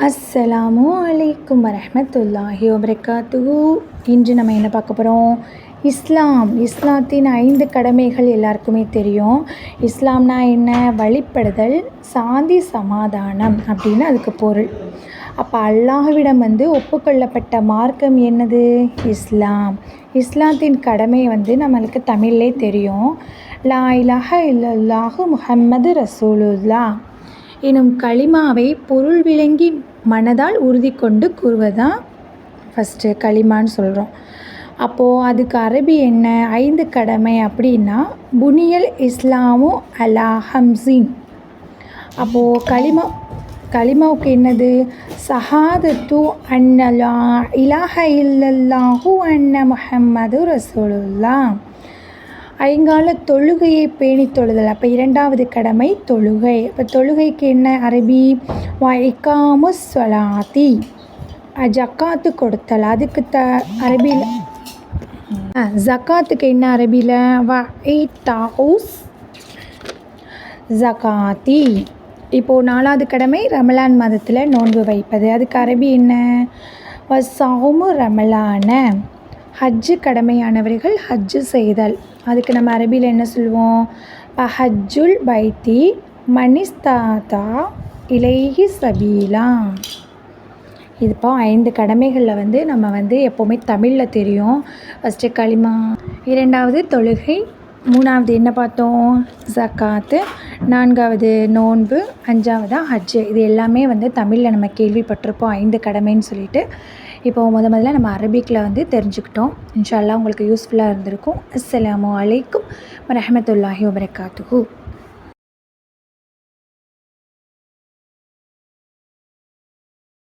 அஸ்ஸலாமு அலைக்கும் வரமத்துல்லாஹி வபரகாத்துஹு. இன்று நம்ம என்ன பார்க்க போகிறோம் இஸ்லாம். இஸ்லாத்தின் ஐந்து கடமைகள் எல்லாருக்குமே தெரியும். இஸ்லாம்னா என்ன? வழிபடுதல் சாந்தி சமாதானம் அப்படின்னு அதுக்கு பொருள். அப்போ அல்லாஹ்விடம் வந்து ஒப்புக்கொள்ளப்பட்ட மார்க்கம் என்னது? இஸ்லாம். இஸ்லாத்தின் கடமை வந்து நம்மளுக்கு தமிழ்லே தெரியும். லா இலாஹ இல்லல்லாஹு முஹம்மது ரசூலுல்லா எனும் களிமாவை பொருள் விளங்கி மனதால் உறுதி கொண்டு கூறுவதுதான் ஃபஸ்ட்டு களிமான்னு சொல்கிறோம் அப்போது அதுக்கு அரபி என்ன? ஐந்து கடமை அப்படின்னா புனியல் இஸ்லாமு அலா ஹம்சின் அப்போது களிமா களிமாவுக்கு என்னது? சஹாதத்து அன்னலா இலாஹ இல்லல்லாஹு அன்ன முஹம்மது ரசூலுல்லா ஐங்கால தொழுகையை பேணி தொழுதல். அப்போ இரண்டாவது கடமை தொழுகை. அப்போ தொழுகைக்கு என்ன அரபி? வைக்காமு சொலாதி ஜக்காத்து கொடுத்தல். அதுக்கு த அரபியில் ஜக்காத்துக்கு என்ன அரபியில் வ தாவுஸ் ஜகாத்தி இப்போது நாலாவது கடமை ரமலான் மாதத்தில் நோன்பு வைப்பது. அதுக்கு அரபி என்ன? வசாமு ரமலான. ஹஜ்ஜு கடமையானவர்கள் ஹஜ்ஜு செய்தல். அதுக்கு நம்ம அரபியில் என்ன சொல்லுவோம் ஹஜ்ஜுல் பைத்தி மணிஸ்தாதா இலைஹி சபீலா. இதுப்போ ஐந்து கடமைகளில் வந்து நம்ம வந்து எப்போவுமே தமிழில் தெரியும். ஃபஸ்ட்டு களிமா. இரண்டாவது தொழுகை. மூணாவது என்ன பார்த்தோம்? ஜக்காத்து. நான்காவது நோன்பு. அஞ்சாவதாக ஹஜ்ஜு. இது எல்லாமே வந்து தமிழில் நம்ம கேள்விப்பட்டிருப்போம். ஐந்து கடமைன்னு சொல்லிட்டு. இப்போ முத முதல்ல நம்ம அரபிக்கில் வந்து தெரிஞ்சுக்கிட்டோம். இன்ஷால்லா உங்களுக்கு யூஸ்ஃபுல்லாக இருந்திருக்கும். அஸ்லாம் அலைக்கும் ரஹமத்துல்லாஹி வபரகாத்துஹூ.